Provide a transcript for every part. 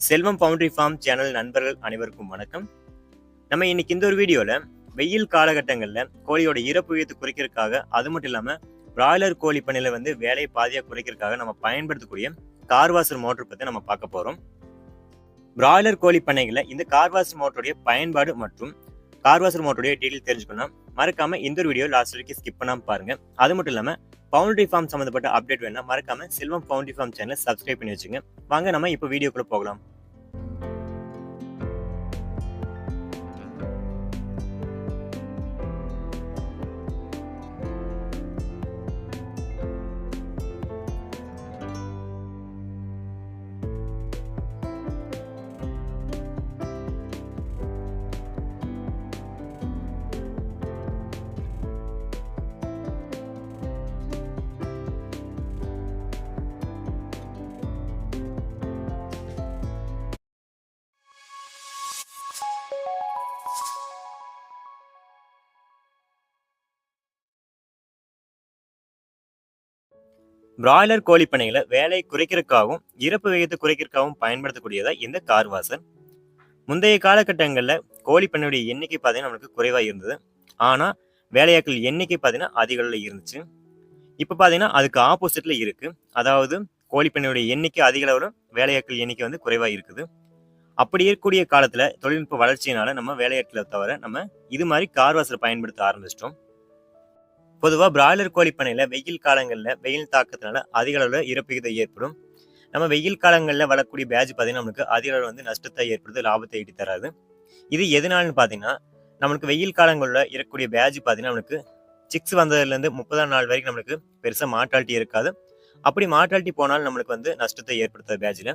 செல்வம் boundary farm channel நண்பர்கள் அனைவருக்கும் வணக்கம். நம்ம இன்னைக்கு இந்த ஒரு வீடியோவில் வெயில் காலகட்டங்களில் கோழியோட இறப்பு விகிதத்தை குறைக்கிறதுக்காக அது மட்டும் இல்லாமல் பிராய்லர் கோழி பண்ணையில் வந்து வேலையை பாதியாக குறைக்கிறதுக்காக நம்ம பயன்படுத்தக்கூடிய கார்வாசர் மோட்டர் பற்றி நம்ம பார்க்க போகிறோம் பிராய்லர் கோழி பண்ணைகளில் இந்த கார்வாசர் மோட்டருடைய பயன்பாடு மற்றும் கார்வாசர் மோட்டருடைய டீட்டெயில் தெரிஞ்சுக்கணும். மறக்காம இந்த ஒரு வீடியோ லாஸ்ட் வரைக்கும் ஸ்கிப் பண்ணாம பாருங்க. அது மட்டும் இல்லாம பவுண்டரி ஃபார்ம் சம்மந்தப்பட்ட அப்டேட் வேணா மறக்காம செல்வம் பவுண்டரி ஃபார்ம் சேனலை சப்ஸ்கிரைப் பண்ணி வச்சுங்க. வாங்க நம்ம இப்போ வீடியோக்குள்ள போகலாம். பிராய்லர் கோழி பண்ணைகளை வேலை குறைக்கிறதுக்காகவும் இறப்பு வேகத்தை குறைக்கிறதுக்காகவும் பயன்படுத்தக்கூடியதா இந்த கார் வாசர் முந்தைய காலகட்டங்களில் கோழி பண்ணையுடைய எண்ணிக்கை பார்த்தீங்கன்னா நமக்கு குறைவாக இருந்தது. ஆனால் வேலையாட்கள் எண்ணிக்கை பார்த்தீங்கன்னா அதிக அளவில் இருந்துச்சு. இப்போ பார்த்தீங்கன்னா அதுக்கு ஆப்போசிட்ல இருக்குது அதாவது கோழி பண்ணையுடைய எண்ணிக்கை அதிக அளவில் வேலையாட்கள் எண்ணிக்கை வந்து குறைவாக இருக்குது. அப்படி இருக்கக்கூடிய காலத்தில் தொழில்நுட்ப வளர்ச்சியினால நம்ம வேலையாட்களை தவிர நம்ம இது மாதிரி கார் வாசலை பயன்படுத்த ஆரம்பிச்சிட்டோம். பொதுவாக பிராய்லர் கோழி பண்ணையில் வெயில் காலங்களில் வெயில் தாக்கத்தினால அதிக அளவில் இறப்பு விகிதம் ஏற்படும். நம்ம வெயில் காலங்களில் வளரக்கூடிய பேஜ் பார்த்தீங்கன்னா நம்மளுக்கு அதிக அளவில் வந்து நஷ்டத்தை ஏற்படுது லாபத்தை ஈட்டி தராது. இது எதனாலன்னு பார்த்தீங்கன்னா நம்மளுக்கு வெயில் காலங்களில் இருக்கக்கூடிய பேஜ் பார்த்தீங்கன்னா நம்மளுக்கு சிக்ஸ் வந்ததுலேருந்து முப்பதாம் நாள் வரைக்கும் நம்மளுக்கு பெருசாக மார்டாலிட்டி இருக்காது. அப்படி மார்டாலிட்டி போனாலும் நம்மளுக்கு வந்து நஷ்டத்தை ஏற்படுத்தாது பேஜில்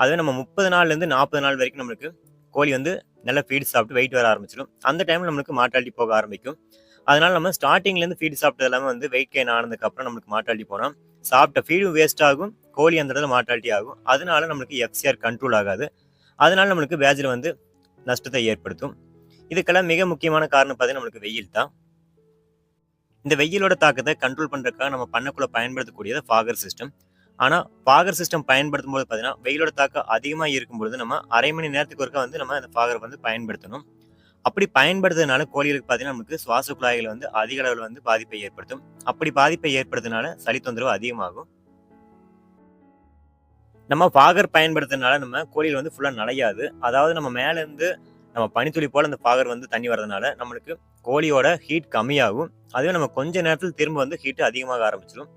அதுவே நம்ம முப்பது நாள்லேருந்து நாற்பது நாள் வரைக்கும் நம்மளுக்கு கோழி வந்து நல்லா ஃபீட் சாப்பிட்டு வெயிட் வர ஆரம்பிச்சிடும். அந்த டைமில் நம்மளுக்கு மார்டாலிட்டி போக ஆரம்பிக்கும். அதனால நம்ம ஸ்டார்டிங்லேருந்து ஃபீட் சாப்பிட்டது எல்லாமே வந்து வெயிட் கெயின் ஆனதுக்கப்புறம் நம்மளுக்கு மாட்டாட்டி போனோம் சாப்பிட்ட ஃபீடும் வேஸ்ட் ஆகும் கோழி அந்த இடத்துல மாட்டாட்டி ஆகும். அதனால நம்மளுக்கு எஃப்சிஆர் கண்ட்ரோல் ஆகாது. அதனால நம்மளுக்கு பேஜில் வந்து நஷ்டத்தை ஏற்படுத்தும். இதுக்கெல்லாம் மிக முக்கியமான காரணம் பார்த்தீங்கன்னா நம்மளுக்கு வெயில் தான். இந்த வெயிலோட தாக்கத்தை கண்ட்ரோல் பண்ணுறதுக்காக நம்ம பண்ணக்குள்ளே பயன்படுத்தக்கூடியது ஃபாகர் சிஸ்டம் ஆனால் ஃபாகர் சிஸ்டம் பயன்படுத்தும் போது பார்த்தீங்கன்னா வெயிலோட தாக்கம் அதிகமாக இருக்கும்பொழுது நம்ம அரை மணி நேரத்துக்கு ஒருக்கா வந்து நம்ம அந்த ஃபாகர் வந்து பயன்படுத்தணும். அப்படி பயன்படுத்துறதுனால கோழிகளுக்கு பார்த்தீங்கன்னா நமக்கு சுவாச குழாய்கள் வந்து அதிக அளவில் வந்து பாதிப்பை ஏற்படுத்தும். அப்படி பாதிப்பை ஏற்படுத்தினால சளி தொந்தரவு அதிகமாகும். நம்ம ஃபாகர் பயன்படுத்துறதுனால நம்ம கோழிகள் வந்து ஃபுல்லாக நனையாது. அதாவது நம்ம மேலேருந்து நம்ம பனித்துளி போல் அந்த ஃபாகர் வந்து தண்ணி வர்றதுனால நம்மளுக்கு கோழியோட ஹீட் கம்மியாகும். அதுவே நம்ம கொஞ்ச நேரத்தில் திரும்ப வந்து ஹீட் அதிகமாக ஆரம்பிச்சிடும்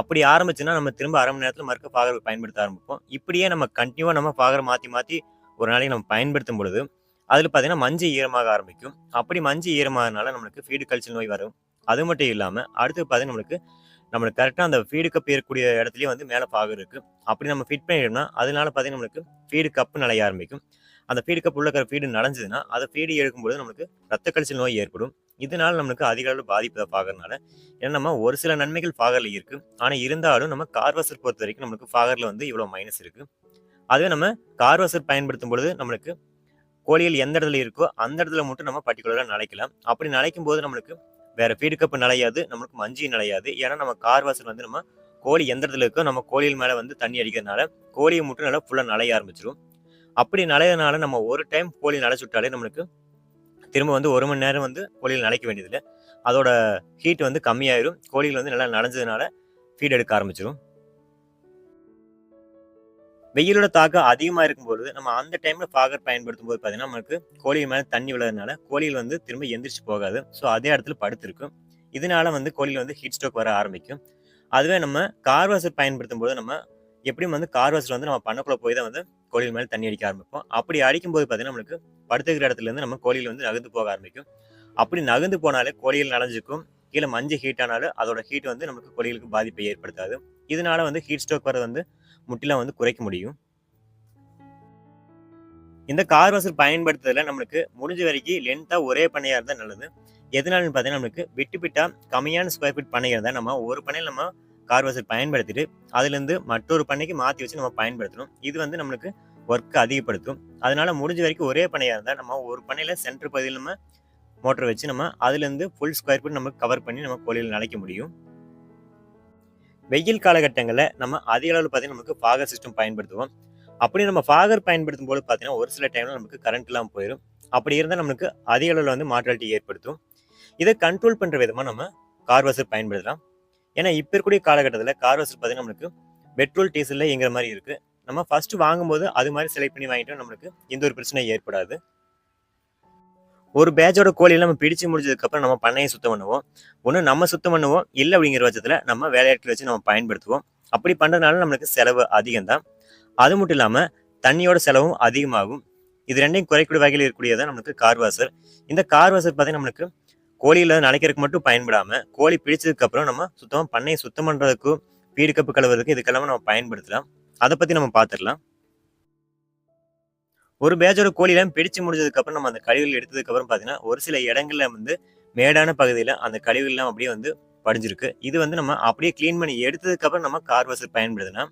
அப்படி ஆரம்பிச்சுன்னா நம்ம திரும்ப அரை மணி நேரத்தில் மறுக்க ஃபாகர் பயன்படுத்த ஆரம்பிப்போம். இப்படியே நம்ம கண்டினியூவாக நம்ம ஃபாகர் மாற்றி மாற்றி ஒரு நாளைக்கு நம்ம பயன்படுத்தும் பொழுது அதில் பார்த்தீங்கன்னா மஞ்சள் ஈரமாக ஆரம்பிக்கும். அப்படி மஞ்சள் ஈரமாகனால நம்மளுக்கு ஃபீடு கல்ச்சல் நோய் வரும். அது மட்டும் இல்லாமல் அடுத்து பார்த்தீங்கன்னா நம்மளுக்கு நம்மளுக்கு கரெக்டாக அந்த ஃபீடு கப் ஏறக்கூடிய இடத்துலயே வந்து மேலே பாகு இருக்கு. அப்படி நம்ம ஃபிட் பண்ணிட்டோம்னா அதனால பார்த்தீங்கன்னா நம்மளுக்கு ஃபீடு கப்பு நிலைய ஆரம்பிக்கும். அந்த ஃபீடு கப் உள்ள இருக்கிற ஃபீடு நனைஞ்சதுன்னா அதை ஃபீடு எடுக்கும்போது நம்மளுக்கு ரத்த கழிச்சல் நோய் ஏற்படும். இதனால நம்மளுக்கு அதிக அளவு பாதிப்பு தான் ஏன்னா நம்ம ஒரு சில நன்மைகள் ஃபாகரில் இருக்கு. ஆனால் இருந்தாலும் நம்ம கார்வாசர் பொறுத்த வரைக்கும் நம்மளுக்கு ஃபாகரில் வந்து இவ்வளோ மைனஸ் இருக்கு. அதுவே நம்ம கார்வாசர் பயன்படுத்தும் பொழுது நம்மளுக்கு கோழிகள் எந்த இடத்துல இருக்கோ அந்த இடத்துல மட்டும் நம்ம பர்டிகுலராக நினைக்கலாம். அப்படி நினைக்கும் போது நம்மளுக்கு வேறு ஃபீடு கப்பு நிலையாது நம்மளுக்கு மஞ்சி நிலையாது ஏன்னா நம்ம கார் வாசல் வந்து நம்ம கோழி எந்த இடத்துல இருக்கோ நம்ம கோழிகள் மேலே வந்து தண்ணி அடிக்கிறதுனால கோழியை மட்டும் நல்லா ஃபுல்லாக நலைய ஆரம்பிச்சிடும் அப்படி நலையதுனால நம்ம ஒரு டைம் கோழி நிலச்சுட்டாலே நம்மளுக்கு திரும்ப வந்து ஒரு மணி நேரம் வந்து கோழிகள் நிலைக்க வேண்டியதில்லை. அதோட ஹீட் வந்து கம்மியாயிரும். கோழிகள் வந்து நல்லா நனைஞ்சதுனால ஃபீட் எடுக்க ஆரம்பிச்சிடும் வெயிலோட தாக்கம் அதிகமாக இருக்கும்போது நம்ம அந்த டைமில் ஃபாகர் பயன்படுத்தும் போது பார்த்தீங்கன்னா நமக்கு கோழிகள் மேலே தண்ணி விழுறதுனால கோழிகள் வந்து திரும்ப எந்திரிச்சு போகாது. ஸோ அதே இடத்துல படுத்திருக்கும். இதனால வந்து கோழிகள் வந்து ஹீட் ஸ்ட்ரோக் வர ஆரம்பிக்கும். அதுவே நம்ம கார்வாசர் பயன்படுத்தும் போது நம்ம எப்படியும் வந்து கார்வாசர் வந்து நம்ம பண்ணக்குள்ள போய் தான் வந்து கோழிகள் மேலே தண்ணி அடிக்க ஆரம்பிப்போம். அப்படி அடிக்கும் போது பார்த்தீங்கன்னா நம்மளுக்கு படுத்துக்கிற இடத்துல இருந்து நம்ம கோழிகள் வந்து நகர்ந்து போக ஆரம்பிக்கும். அப்படி நகர்ந்து போனாலே கோழிகள் நனைஞ்சிக்கும் கீழே மஞ்சள் ஹீட் ஆனாலும் அதோட ஹீட் வந்து நமக்கு கோழிகளுக்கு பாதிப்பை ஏற்படுத்தாது. இதனால வந்து ஹீட் ஸ்ட்ரோக் வர வந்து முற்றிலும் வந்து குறைக்க முடியும். இந்த கார் வாசல் பயன்படுத்துறதுல நம்மளுக்கு முடிஞ்ச வரைக்கும் லென்த்தாக ஒரே பண்ணையாக இருந்தால் நல்லது. எதனாலன்னு பார்த்தீங்கன்னா நம்மளுக்கு விட்டு விட்டா கம்மியான ஸ்கொயர் ஃபீட் பண்ணையாக இருந்தால் நம்ம ஒரு பண்ணையில் நம்ம கார் வாசல் பயன்படுத்திட்டு அதுலேருந்து மற்றொரு பண்ணைக்கு மாற்றி வச்சு நம்ம பயன்படுத்தணும். இது வந்து நம்மளுக்கு ஒர்க்கு அதிகப்படுத்தும். அதனால முடிஞ்ச வரைக்கும் ஒரே பண்ணையாக இருந்தால் நம்ம ஒரு பண்ணையில் சென்டர் பகுதியில் நம்ம மோட்டர் வச்சு நம்ம அதுலேருந்து ஃபுல் ஸ்கொயர் ஃபீட் நம்ம கவர் பண்ணி நம்ம கோழியில் நினைக்க முடியும். வெயில் காலகட்டங்களில் நம்ம அதிக அளவில் பார்த்தீங்கன்னா நமக்கு ஃபாகர் சிஸ்டம் பயன்படுத்துவோம். அப்படி நம்ம ஃபாகர் பயன்படுத்தும் போது பார்த்தீங்கன்னா ஒரு சில டைமில் நமக்கு கரண்ட் இல்லாமல் போயிடும் அப்படி இருந்தால் நமக்கு அதிக அளவில் வந்து மாற்றாலிட்டி ஏற்படுத்தும். இதை கண்ட்ரோல் பண்ணுற விதமாக நம்ம கார் வாஷர் பயன்படுத்தலாம். ஏன்னா இப்போ இருக்கக்கூடிய காலகட்டத்தில் கார் வாஷர் பார்த்தீங்கன்னா நமக்கு பெட்ரோல் டீசலில் இயங்குற மாதிரி இருக்குது நம்ம ஃபஸ்ட்டு வாங்கும்போது அது மாதிரி செலக்ட் பண்ணி வாங்கிட்டோம் நம்மளுக்கு எந்த ஒரு பிரச்சனையும் ஏற்படாது. ஒரு பேட்சோட கோழியில் நம்ம பிடிச்சு முடிஞ்சதுக்கப்புறம் நம்ம பண்ணையை சுத்தம் பண்ணுவோம். ஒன்று நம்ம சுத்தம் பண்ணுவோம். இல்லை அப்படிங்கிற பட்சத்தில் நம்ம வேலையாட்கள் வச்சு நம்ம பயன்படுத்துவோம். அப்படி பண்ணுறதுனால நம்மளுக்கு செலவு அதிகம் தான் அது மட்டும் இல்லாமல் தண்ணியோட செலவும் அதிகமாகும். இது ரெண்டையும் குறைக்கூடிய வகையில் இருக்கக்கூடியதான் நம்மளுக்கு கார் வாசர் இந்த கார் வாசர் பார்த்தீங்கன்னா நம்மளுக்கு கோழியில் நனைக்கிறதுக்கு மட்டும் பயன்படாமல் கோழி பிடிச்சதுக்கப்புறம் நம்ம சுத்தமாக பண்ணையை சுத்தம் பண்ணுறதுக்கும் வீடு கப்பு கழுவுறதுக்கு இதுக்கெல்லாம் நம்ம பயன்படுத்தலாம். அதை பற்றி நம்ம பார்த்துடலாம். ஒரு பேஜோட கோழியெல்லாம் பிடிச்சு முடிஞ்சதுக்கு அப்புறம் நம்ம அந்த கழிவுகள் எடுத்ததுக்கு அப்புறம் பார்த்தீங்கன்னா ஒரு சில இடங்கள்ல வந்து மேடான பகுதியில் அந்த கழிவுகள்லாம் அப்படியே வந்து படிஞ்சிருக்கு. இது வந்து நம்ம அப்படியே க்ளீன் பண்ணி எடுத்ததுக்கு அப்புறம் நம்ம கார் வாஷர் பயன்படுத்தினா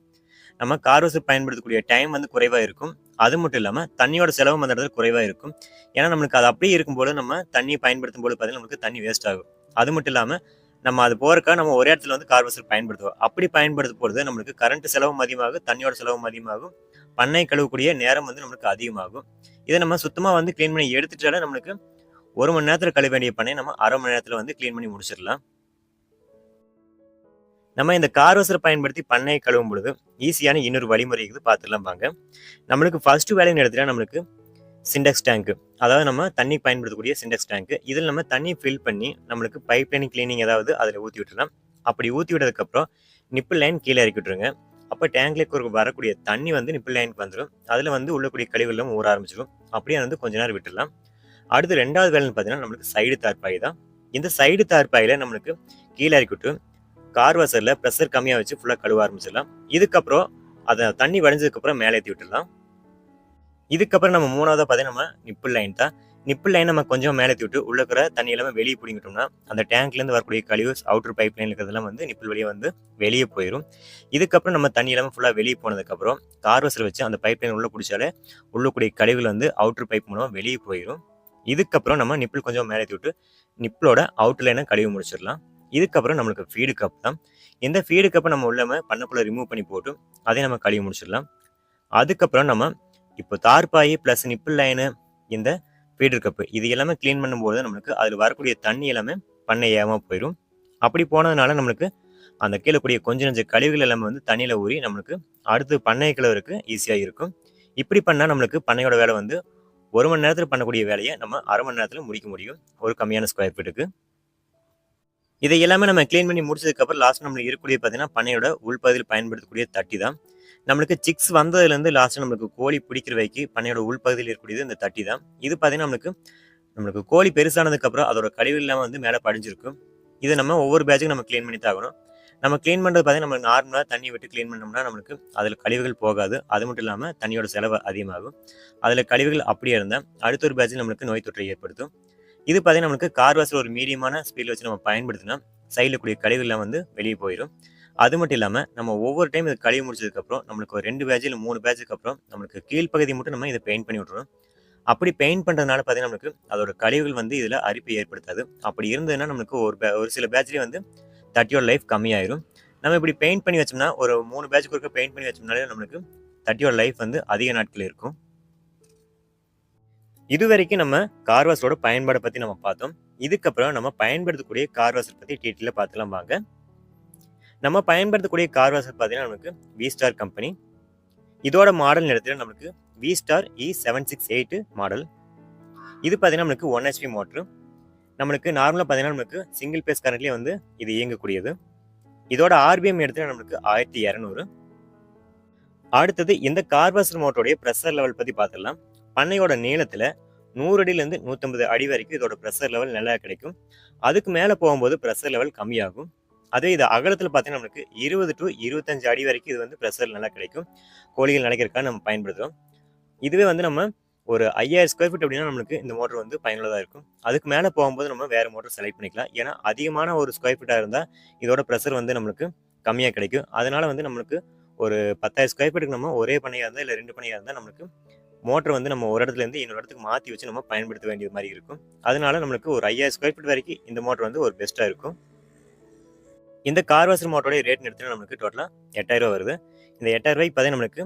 நம்ம கார் வாஷர் பயன்படுத்தக்கூடிய டைம் வந்து குறைவாக இருக்கும். அது மட்டும் இல்லாமல் தண்ணியோட செலவு அந்த இடத்துல குறைவாக இருக்கும். ஏன்னா நம்மளுக்கு அது அப்படியே இருக்கும்போது நம்ம தண்ணி பயன்படுத்தும் போது பார்த்தீங்கன்னா நமக்கு தண்ணி வேஸ்ட் ஆகும். அது மட்டும் இல்லாமல் நம்ம அது போறக்கா நம்ம ஒரே இடத்துல வந்து கார் வாஷர் பயன்படுத்துவோம். அப்படி பயன்படுத்தும் பொழுது நம்மளுக்கு கரண்ட் செலவும் அதிகமாகும் தண்ணியோட செலவும் அதிகமாகும். பண்ணை கழுவக்கூடிய நேரம் வந்து நம்மளுக்கு அதிகமாகும். இதை நம்ம சுத்தமாக வந்து க்ளீன் பண்ணி எடுத்துட்டாலே நம்மளுக்கு ஒரு மணி நேரத்தில் கழுவ வேண்டிய பண்ணை நம்ம அரை மணி நேரத்தில் வந்து க்ளீன் பண்ணி முடிச்சிடலாம். நம்ம இந்த கார் பயன்படுத்தி பண்ணையை கழுவும் பொழுது ஈஸியான இன்னொரு வழிமுறை இருக்குது பார்த்துடலாம் வாங்க. நம்மளுக்கு ஃபர்ஸ்ட் வேலைன்னு எடுத்துட்டா நம்மளுக்கு சிண்டெக்ஸ் டேங்க்கு அதாவது நம்ம தண்ணி பயன்படுத்தக்கூடிய சிண்டெக்ஸ் டேங்க்கு இதில் நம்ம தண்ணி ஃபில் பண்ணி நம்மளுக்கு பைப் லைன் கிளீனிங் ஏதாவது அதில் ஊற்றி விட்டுலாம் அப்படி ஊற்றி விட்டதுக்கப்புறம் நிப்பு லைன் கீழே இறக்கி விட்டுருங்க. அப்போ டேங்க்லேக்கு வரக்கூடிய தண்ணி வந்து நிப்பிள் லைனுக்கு வந்துடும் அதில் வந்து உள்ளக்கூடிய கழிவுகளும் ஊற ஆரம்பிச்சிடும் அப்படியே வந்து கொஞ்ச நேரம் விட்டுடலாம். அடுத்து ரெண்டாவது வேலைன்னு பார்த்தீங்கன்னா நம்மளுக்கு சைடு தார்பாய் தான். இந்த சைடு தார்பாயில் நம்மளுக்கு கீழே இறக்கி விட்டு கார் வாசரில் ப்ரெஷர் கம்மியாக வச்சு ஃபுல்லாக கழுவ ஆரம்பிச்சிடலாம். இதுக்கப்புறம் அதை தண்ணி வடிஞ்சதுக்கப்புறம் மேலே ஏற்றி விட்டுடலாம். இதுக்கப்புறம் நம்ம மூணாவதாக பார்த்தீங்கன்னா நம்ம நிப்பிள் லைன் தான். நிப்பிள் லைன் நம்ம கொஞ்சம் மேலே ஏற்றி விட்டு உள்ள இருக்கிற தண்ணி எல்லாமே வெளியே பிடிங்கிட்டோம்னா அந்த டேங்க்லேருந்து வரக்கூடிய கழிவு அவுட்டர் பைப் லைன் இருக்கிறதெல்லாம் வந்து நிப்பிள் வழியே வந்து வெளியே போயிடும் இதுக்கப்புறம் நம்ம தண்ணி எல்லாமே ஃபுல்லாக வெளியே போனதுக்கப்புறம் கார் வாசல் வச்சு அந்த பைப் லைன் உள்ளே பிடிச்சாலே உள்ளக்கூடிய கழிவுகள் வந்து அவுட்டர் பைப் மூலமாக வெளியே போயிடும் இதுக்கப்புறம் நம்ம நிப்பிள் கொஞ்சம் மேலே ஏற்றி விட்டு நிப்பிளோட அவுட்டர் லைனை கழுவி முடிச்சிடலாம். இதுக்கப்புறம் நம்மளுக்கு ஃபீடு கப் தான். இந்த ஃபீடு கப்பை நம்ம உள்ளமே பண்ணக்குள்ளே ரிமூவ் பண்ணி போட்டு அதை நம்ம கழுவி முடிச்சிடலாம். அதுக்கப்புறம் நம்ம இப்போ தார்பாயி ப்ளஸ் நிப்பிள் லைனு இந்த ஃபீடர் கப்பு இது எல்லாமே க்ளீன் பண்ணும்போது நம்மளுக்கு அதில் வரக்கூடிய தண்ணி எல்லாமே பண்ணை ஏமா போயிடும் அப்படி போனதுனால நம்மளுக்கு அந்த கீழே கூடிய கொஞ்சம் நஞ்ச கழிவுகள் எல்லாமே வந்து தண்ணியில் ஊறி நம்மளுக்கு அடுத்து பண்ணை கிழவருக்கு ஈஸியாக இருக்கும். இப்படி பண்ணால் நம்மளுக்கு பண்ணையோட வேலை வந்து ஒரு மணி நேரத்தில் பண்ணக்கூடிய வேலையை நம்ம அரை மணி நேரத்தில் முடிக்க முடியும் ஒரு கம்மியான ஸ்கொயர் ஃபீட்டுக்கு இதை எல்லாமே நம்ம க்ளீன் பண்ணி முடிச்சதுக்கப்புறம் லாஸ்ட் நம்மளுக்கு இருக்கக்கூடிய பார்த்தீங்கன்னா பண்ணையோட உள்பகுதியில் பயன்படுத்தக்கூடிய தட்டி தான் நம்மளுக்கு சிக்ஸ் வந்ததுலேருந்து லாஸ்ட்டு நம்மளுக்கு கோழி பிடிக்கிற வைக்கு பண்ணையோட உள்பகுதியில் இருக்கக்கூடியது இந்த தட்டி தான். இது பார்த்தீங்கன்னா நம்மளுக்கு நம்மளுக்கு கோழி பெருசானதுக்கப்புறம் அதோட கழிவு இல்லாமல் வந்து மேலே படிஞ்சிருக்கும். இதை நம்ம ஒவ்வொரு பேட்சுக்கும் நம்ம க்ளீன் பண்ணி தாகணும். நம்ம க்ளீன் பண்ணுறது பார்த்தீங்கன்னா நம்ம நார்மலாக தண்ணி விட்டு க்ளீன் பண்ணோம்னா நம்மளுக்கு அதில் கழிவுகள் போகாது. அது மட்டும் இல்லாமல் தண்ணியோட செலவு அதிகமாகும். அதில் கழிவுகள் அப்படியே இருந்தால் அடுத்த ஒரு பேட்சில் நம்மளுக்கு நோய் தொற்றை ஏற்படுத்தும். இது பார்த்தீங்கன்னா நம்மளுக்கு கார் வாசல் ஒரு மீடியமான ஸ்பீடில் வச்சு நம்ம பயன்படுத்தினா சைடில் கூடிய கழிவுகள்லாம் வந்து வெளியே போயிடும் அது மட்டும் இல்லாமல் நம்ம ஒவ்வொரு டைம் இது கழுவி முடிச்சதுக்கப்புறம் நம்மளுக்கு ஒரு ரெண்டு பேட்ச் இல்லை மூணு பேஜுக்கு அப்புறம் நம்மளுக்கு கீழ்ப்பகுதி மட்டும் நம்ம இதை பெயிண்ட் பண்ணி விட்றோம் அப்படி பெயிண்ட் பண்ணுறதுனால பார்த்தீங்கன்னா நம்மளுக்கு அதோட கழிவுகள் வந்து இதில் அரிப்பு ஏற்படுத்தாது. அப்படி இருந்ததுன்னா நம்மளுக்கு ஒரு பே ஒரு சில பேட்ச்லேயே வந்து தட்டியோட லைஃப் கம்மியாயிரும். நம்ம இப்படி பெயிண்ட் பண்ணி வச்சோம்னா ஒரு மூணு பேட்சுக்கு இருக்க பெயிண்ட் பண்ணி வச்சோம்னாலே நம்மளுக்கு தட்டியோட லைஃப் வந்து அதிக நாட்கள் இருக்கும். இது வரைக்கும் நம்ம கார்வாஸோட பயன்பாடை பற்றி நம்ம பார்த்தோம். இதுக்கப்புறம் நம்ம பயன்படுத்தக்கூடிய கார் வாஷர் பற்றி டீட்டெயிலாக பார்த்துலாம் வாங்க. நம்ம பயன்படுத்தக்கூடிய கார் வாஷர் பார்த்தீங்கன்னா நமக்கு வி ஸ்டார் கம்பெனி இதோட மாடல் நேரத்தில் e நம்மளுக்கு V star E seven six eight model இது பார்த்தீங்கன்னா நம்மளுக்கு ஒன் ஹெச்பி மோட்ரு நம்மளுக்கு நார்மலாக பார்த்தீங்கன்னா நம்மளுக்கு சிங்கிள் பேஸ் கரண்ட்லேயே வந்து இது இயங்கக்கூடியது. இதோட ஆர்பிஎம் எடுத்துட்டு நம்மளுக்கு ஆயிரத்தி இரநூறு. அடுத்தது இந்த கார் வாஷர் மோட்டருடைய ப்ரெஷர் லெவல் பற்றி பார்த்துடலாம். பண்ணையோட நீளத்தில் நூறு அடியிலேருந்து நூற்றம்பது அடி வரைக்கும் இதோட ப்ரெஷர் லெவல் நல்லா கிடைக்கும். அதுக்கு மேலே போகும்போது ப்ரெஷர் லெவல் கம்மியாகும். அதே இது அகலத்தில் பார்த்தீங்கன்னா நம்மளுக்கு இருபது டு இருபத்தஞ்சு அடி வரைக்கும் இது வந்து ப்ரெஷர் நல்லா கிடைக்கும். கோழிகள் நினைக்கிறதுக்காக நம்ம பயன்படுத்துகிறோம் இதுவே வந்து நம்ம ஒரு ஐயாயிரம் ஸ்கொயர் ஃபீட் அப்படின்னா நம்மளுக்கு இந்த மோட்டர் வந்து பயனுள்ளதாக இருக்கும். அதுக்கு மேலே போகும்போது நம்ம வேறு மோட்டர் செலக்ட் பண்ணிக்கலாம். ஏன்னா அதிகமான ஒரு ஸ்கொயர் ஃபீட்டாக இருந்தால் இதோட ப்ரெஷர் வந்து நம்மளுக்கு கம்மியாக கிடைக்கும். அதனால் வந்து நம்மளுக்கு ஒரு பத்தாயிரம் ஸ்கொயர் ஃபீட்டுக்கு நம்ம ஒரே பண்ணையாக இருந்தால் இல்லை ரெண்டு பண்ணையாக இருந்தால் நம்மளுக்கு மோட்டர் வந்து நம்ம ஒரு இடத்துல இருந்து இன்னொரு இடத்துக்கு மாற்றி வச்சு நம்ம பயன்படுத்த வேண்டியது மாதிரி இருக்கும். அதனால நம்மளுக்கு ஒரு ஐயாயிரம் ஸ்கொயர் ஃபீட் வரைக்கும் இந்த மோட்டர் வந்து ஒரு பெஸ்ட்டாக இருக்கும். இந்த கார் வாஷர் மோட்டரோட ரேட் எடுத்துட்டு நம்மளுக்கு டோட்டலாக எட்டாயிரம் வருது. இந்த எட்டாயிரம் ரூபாய்க்கு பார்த்தீங்கன்னா நம்மளுக்கு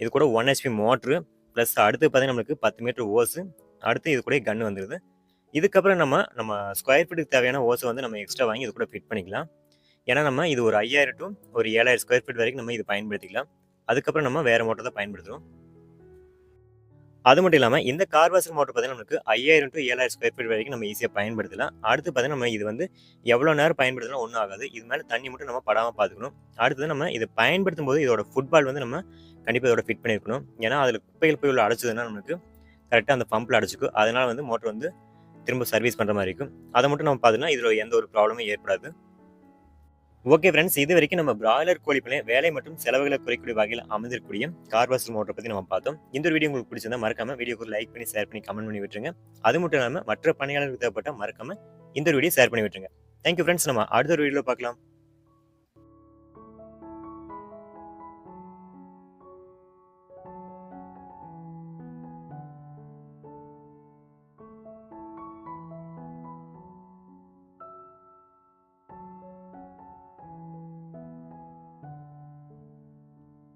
இது கூட ஒன் ஹெச்பி மோட்ரு ப்ளஸ் அடுத்து பார்த்தீங்கன்னா நம்மளுக்கு பத்து மீட்டர் ஓஸு அடுத்து இது கூட கன்று வந்துடுது இதுக்கப்புறம் நம்ம நம்ம ஸ்கொயர் ஃபீட்டுக்கு தேவையான ஓஸை வந்து நம்ம எக்ஸ்ட்ரா வாங்கி இது கூட ஃபிட் பண்ணிக்கலாம். ஏன்னா நம்ம இது ஒரு ஐயாயிரம் டு ஒரு ஏழாயிரம் ஸ்கொயர் ஃபீட் வரைக்கும் நம்ம இது பயன்படுத்திக்கலாம். அதுக்கப்புறம் நம்ம வேறு மோட்டர் தான் பயன்படுத்துகிறோம் அது மட்டும் இல்லாமல் இந்த கார் வாஷர் மோட்டர் பார்த்தீங்கன்னா நமக்கு ஐயாயிரம் டு ஏழாயிரம் ஸ்கொயர் ஃபீட் வரைக்கும் நம்ம ஈஸியாக பயன்படுத்தலாம். அடுத்து பார்த்தீங்கன்னா நம்ம இது வந்து எவ்வளோ நேரம் பயன்படுத்தினா ஒன்றும் ஆகாது. இது மேலே தண்ணி மட்டும் நம்ம படாமல் பார்த்துக்கணும் அடுத்தது நம்ம இதை பயன்படுத்தும் போது இதோட ஃபுட்பால் வந்து நம்ம கண்டிப்பாக இதோட ஃபிட் பண்ணியிருக்கணும் ஏன்னா அதில் குப்பைகள் போய் உள்ள அடைச்சதுன்னா நமக்கு கரெக்டாக அந்த பம்பில் அடைச்சிக்கும். அதனால் வந்து மோட்டர் வந்து திரும்ப சர்வீஸ் பண்ணுற மாதிரி இருக்கும். அதை மட்டும் நம்ம பார்த்தோன்னா இதில் எந்த ஒரு ப்ராப்ளமும் ஏற்படாது. ஓகே ஃப்ரெண்ட்ஸ் இது வரைக்கும் நம்ம பிராய்லர் கோழிப்பிலே வேலை மற்றும் செலவுகளை குறைக்கூடிய வகையில் அமைந்திருக்கக்கூடிய கார்வாசர் மோட்டரை பற்றி நம்ம பார்த்தோம். இந்த ஒரு வீடியோ உங்களுக்கு பிடிச்சிருந்தா மறக்காம வீடியோக்கு லைக் பண்ணி ஷேர் பண்ணி கமெண்ட் பண்ணி விட்டுருங்க. அது மட்டும் இல்லாமல் மற்ற பணியாளர்களுக்கு தேவைப்பட்ட மறக்காம இந்த ஒரு வீடியோ ஷேர் பண்ணி விட்டுருங்க. தேங்க்யூ ஃப்ரெண்ட்ஸ் நம்ம அடுத்த ஒரு வீடியோவில் பார்க்கலாம்.